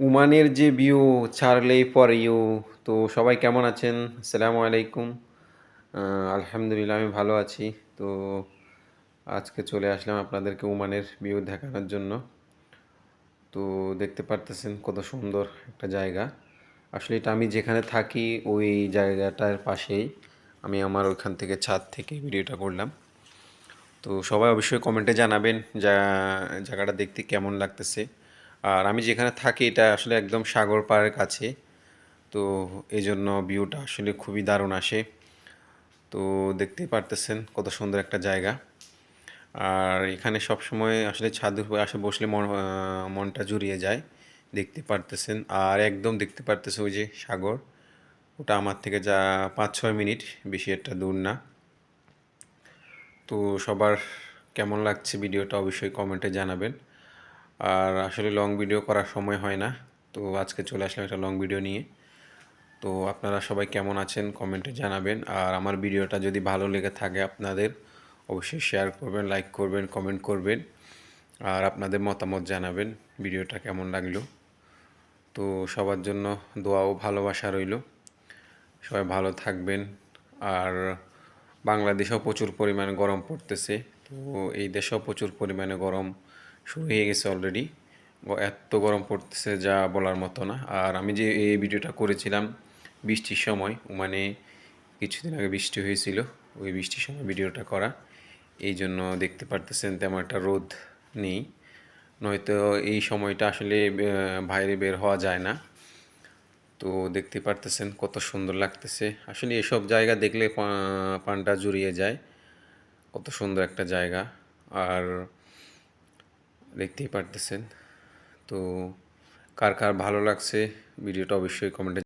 উমানের যে ভিউ ছাড়লেই পর ইউ। তো সবাই কেমন আছেন? আসসালামু আলাইকুম। আলহামদুলিল্লাহ, আমি ভালো আছি। তো আজকে চলে আসলাম আপনাদেরকে উমানের ভিউ দেখানোর জন্য। তো দেখতে পারতেছেন কত সুন্দর একটা জায়গা। আসলে এটা আমি যেখানে থাকি, ওই জায়গাটার পাশেই আমি আমার ওইখান থেকে ছাদ থেকে ভিডিওটা করলাম। তো সবাই অবশ্যই কমেন্টে জানাবেন যা, জায়গাটা দেখতে কেমন লাগতেছে। আর আমি যেখানে থাকি, এটা আসলে একদম সাগর পাড়ের কাছে। তো এই জন্য ভিউটা আসলে খুবই দারুণ আসে। তো দেখতেই পারতেছেন কত সুন্দর একটা জায়গা। আর এখানে সব সময় আসলে ছাদের উপরে আসে বসলে মন মনটা জুড়িয়ে যায়। দেখতে পারতেছেন। আর একদম দেখতে পারতেছে ওই যে সাগর। ওটা আমার থেকে যা পাঁচ ছয় মিনিট, বেশি একটা দূর না। তো সবার কেমন লাগছে ভিডিওটা অবশ্যই কমেন্টে জানাবেন। আর আসলে লং ভিডিও করার সময় হয় না। তো আজকে চলে আসলাম একটা লং ভিডিও নিয়ে। তো আপনারা সবাই কেমন আছেন কমেন্টে জানাবেন। আর আমার ভিডিওটা যদি ভালো লেগে থাকে আপনাদের, অবশ্যই শেয়ার করবেন লাইক করবেন কমেন্ট করবেন। আর আপনাদের মতামত জানাবেন ভিডিওটা কেমন লাগল। তো সবার জন্য দোয়া ও ভালোবাসা রইল। সবাই ভালো থাকবেন। আর বাংলাদেশেও প্রচুর পরিমাণে গরম পড়তেছে। তো এই দেশেও প্রচুর পরিমাণে গরম। শুরু হয়ে গেছে অলরেডি এত গরম পড়তেছে যা বলার মতো না। আর আমি যে এই ভিডিওটা করেছিলাম বৃষ্টির সময় মানে কিছুদিন আগে বৃষ্টি হয়েছিল, ওই বৃষ্টির সময় ভিডিওটা করা। এই জন্য দেখতে পারতেছেন তেমন একটা রোদ নেই। নয়তো এই সময়টা আসলে বাইরে বের হওয়া যায় না। তো দেখতে পারতেছেন কত সুন্দর লাগতেছে। আসলে এসব জায়গা দেখলে পা- প্রাণটা জুড়িয়ে যায়। কত সুন্দর একটা জায়গা। আর দেখতেই পারতেছেন। তো কার কার ভালো লাগছে ভিডিওটা অবশ্যই কমেন্টে